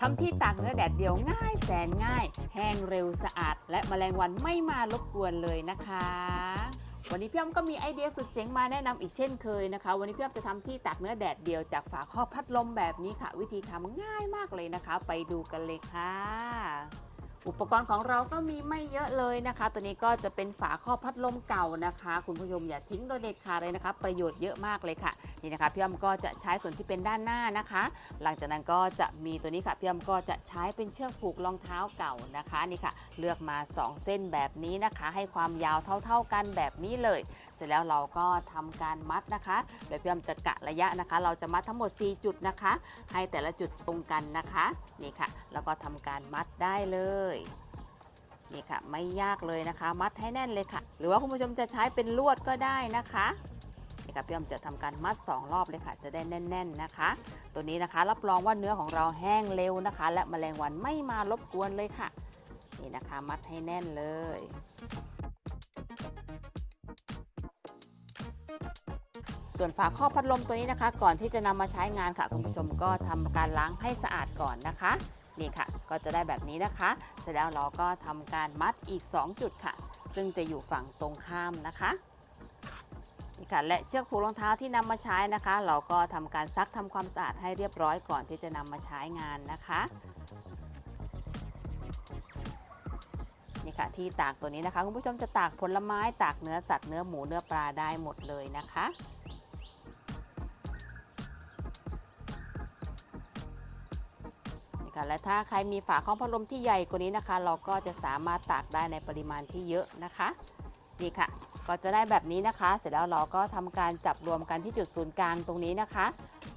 ทำที่ตากเนื้อแดดเดียวง่ายแสนง่าย แห้งเร็วสะอาด และแมลงวันไม่มารบกวนเลยนะคะ วันนี้พี่อ้อมก็มีไอเดียสุดเจ๋งมาแนะนำอีกเช่นเคยนะคะ วันนี้พี่อ้อมจะทำที่ตากเนื้อแดดเดียวจากฝาครอบพัดลมแบบนี้ค่ะ วิธีทำง่ายมากเลยนะคะ ไปดูกันเลยค่ะ อุปกรณ์ของเราก็มีไม่เยอะเลยนะคะ ตัวนี้ก็จะเป็นฝาครอบพัดลมเก่านะคะ คุณผู้ชมอย่าทิ้งโดยเด็ดขาดเลยนะคะ ประโยชน์เยอะมากเลยค่ะนี่นะคะพี่อ้อมก็จะใช้ส่วนที่เป็นด้านหน้านะคะ หลังจากนั้นก็จะมีตัวนี้ค่ะพี่อ้อมก็จะใช้เป็นเชือกผูกรองเท้าเก่านะคะนี่ค่ะ เลือกมา 2 เส้นแบบนี้นะคะ ให้ความยาวเท่า ๆกันแบบนี้เลยเสร็จแล้วเราก็ทำการมัดนะคะโดยพี่อ้อมจะกะระยะนะคะ เราจะมัดทั้งหมด 4 จุดนะคะ ให้แต่ละจุดตรงกันนะคะนี่ค่ะ แล้วก็ทำการมัดได้เลยนี่ค่ะ ไม่ยากเลยนะคะ มัดให้แน่นเลยค่ะ หรือว่าคุณผู้ชมจะใช้เป็นลวดก็ได้นะคะนี่ค่ะพี่อ้อมจะทำการมัด 2 รอบเลยค่ะ จะได้แน่น ๆนะคะ ตัวนี้นะคะรับรองว่าเนื้อของเราแห้งเร็วนะคะ และแมลงวันไม่มารบกวนเลยค่ะนี่นะคะ มัดให้แน่นเลย ส่วนฝาครอบพัดลมตัวนี้นะคะ ก่อนที่จะนำมาใช้งานค่ะคุณผู้ชมก็ทำการล้างให้สะอาดก่อนนะคะนี่ค่ะ ก็จะได้แบบนี้นะคะ เสร็จแล้วเราก็ทำการมัดอีก 2 จุดค่ะ ซึ่งจะอยู่ฝั่งตรงข้ามนะคะนี่ค่ะและเชือกผูกรองเท้าที่นำมาใช้นะคะ เราก็ทำการซักทำความสะอาดให้เรียบร้อยก่อนที่จะนำมาใช้งานนะคะนี่ค่ะที่ตากตัวนี้นะคะคุณผู้ชมจะตากผลไม้ตากเนื้อสัตว์เนื้อหมูเนื้อปลาได้หมดเลยนะคะ ค่ะ และถ้าใครมีฝาครอบพัดลมที่ใหญ่กว่านี้นะคะ เราก็จะสามารถตากได้ในปริมาณที่เยอะนะคะนี่ค่ะ ก็จะได้แบบนี้นะคะ เสร็จแล้วเราก็ทำการจับรวมกันที่จุดศูนย์กลางตรงนี้นะคะ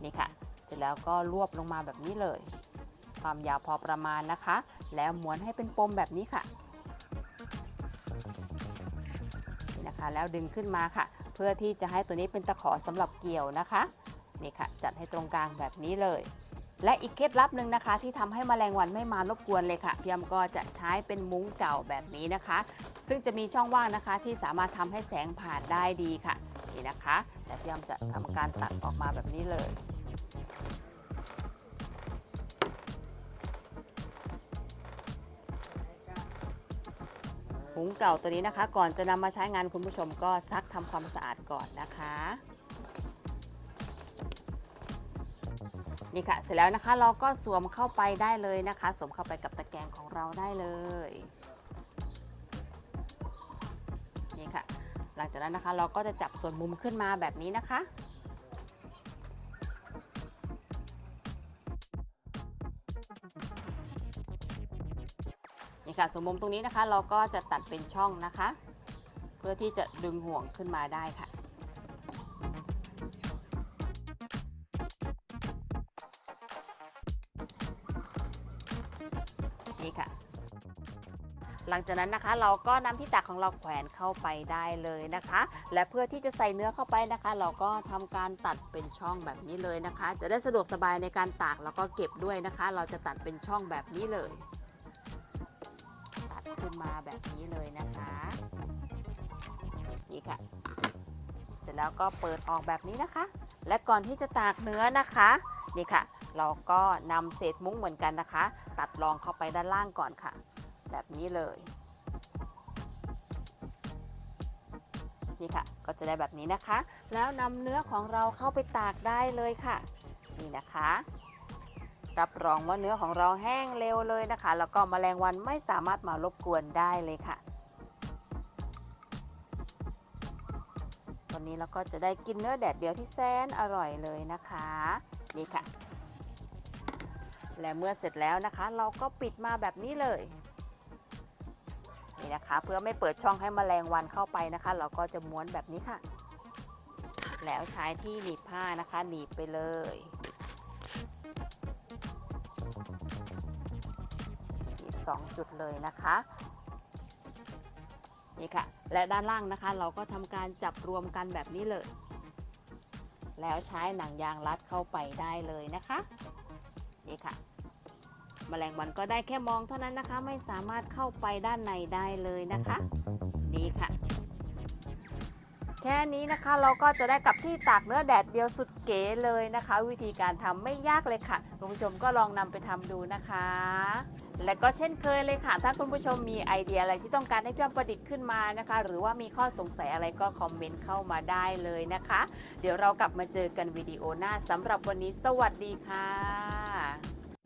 นี่ค่ะ เสร็จแล้วก็รวบลงมาแบบนี้เลย ความยาวพอประมาณนะคะ แล้วม้วนให้เป็นปมแบบนี้ค่ะนี่นะคะ แล้วดึงขึ้นมาค่ะ เพื่อที่จะให้ตัวนี้เป็นตะขอสำหรับเกี่ยวนะคะนี่ค่ะ จัดให้ตรงกลางแบบนี้เลย และอีกเคล็ดลับหนึ่งนะคะ ที่ทำให้แมลงวันไม่มารบกวนเลยค่ะพี่ยมก็จะใช้เป็นมุ้งเก่าแบบนี้นะคะ ซึ่งจะมีช่องว่างนะคะ ที่สามารถทำให้แสงผ่านได้ดีค่ะนี่นะคะแต่พี่ยมจะทำการตัดออกมาแบบนี้เลยมุ้งเก่าตัวนี้นะคะ ก่อนจะนำมาใช้งานคุณผู้ชมก็ซักทำความสะอาดก่อนนะคะ นี่ค่ะ เสร็จแล้วนะคะเราก็สวมเข้าไปได้เลยนะคะ สวมเข้าไปกับตะแกรงของเราได้เลยนี่ค่ะ หลังจากนั้นนะคะเราก็จะจับส่วนมุมขึ้นมาแบบนี้นะคะนี่ค่ะส่วนมุมตรงนี้นะคะ เราก็จะตัดเป็นช่องนะคะ เพื่อที่จะดึงห่วงขึ้นมาได้ค่ะ นี่ค่ะ หลังจากนั้นนะคะ เราก็นำที่ตักของเราแขวนเข้าไปได้เลยนะคะ และเพื่อที่จะใส่เนื้อเข้าไปนะคะ เราก็ทำการตัดเป็นช่องแบบนี้เลยนะคะ จะได้สะดวกสบายในการตากแล้วก็เก็บด้วยนะคะ เราจะตัดเป็นช่องแบบนี้เลย ตัดขึ้นมาแบบนี้เลยนะคะ นี่ค่ะ ร็จแล้วก็เปิดออกแบบนี้นะคะ และก่อนที่จะตากเนื้อนะคะนี่ค่ะ เราก็นำเศษมุ้งเหมือนกันนะคะ ตัดรองเข้าไปด้านล่างก่อนค่ะ แบบนี้เลยนี่ค่ะ ก็จะได้แบบนี้นะคะ แล้วนำเนื้อของเราเข้าไปตากได้เลยค่ะ นี่นะคะ รับรองว่าเนื้อของเราแห้งเร็วเลยนะคะ แล้วก็แมลงวันไม่สามารถมารบกวนได้เลยค่ะ วันนี้เราก็จะได้กินเนื้อแดดเดียวที่แสนอร่อยเลยนะคะ นี่ค่ะ และเมื่อเสร็จแล้วนะคะ เราก็ปิดมาแบบนี้เลยนี่นะคะ เพื่อไม่เปิดช่องให้แมลงวันเข้าไปนะคะ เราก็จะม้วนแบบนี้ค่ะ แล้วใช้ที่หนีบผ้านะคะหนีบไปเลยหนีบสองจุดเลยนะคะ นี่ค่ะ และด้านล่างนะคะ เราก็ทำการจับรวมกันแบบนี้เลย แล้วใช้หนังยางรัดเข้าไปได้เลยนะคะ นี่ค่ะแมลงวันก็ได้แค่มองเท่านั้นนะคะ ไม่สามารถเข้าไปด้านในได้เลยนะคะ นี่ค่ะ แค่นี้นะคะเราก็จะได้กับที่ตากเนื้อแดดเดียวสุดเก๋เลยนะคะ วิธีการทำไม่ยากเลยค่ะคุณผู้ชมก็ลองนำไปทำดูนะคะ และก็เช่นเคยเลยค่ะ ถ้าคุณผู้ชมมีไอเดียอะไรที่ต้องการให้พี่อ้อมประดิษฐ์ขึ้นมานะคะ หรือว่ามีข้อสงสัยอะไรก็คอมเมนต์เข้ามาได้เลยนะคะ เดี๋ยวเรากลับมาเจอกันวิดีโอหน้าสำหรับวันนี้ สวัสดีค่ะ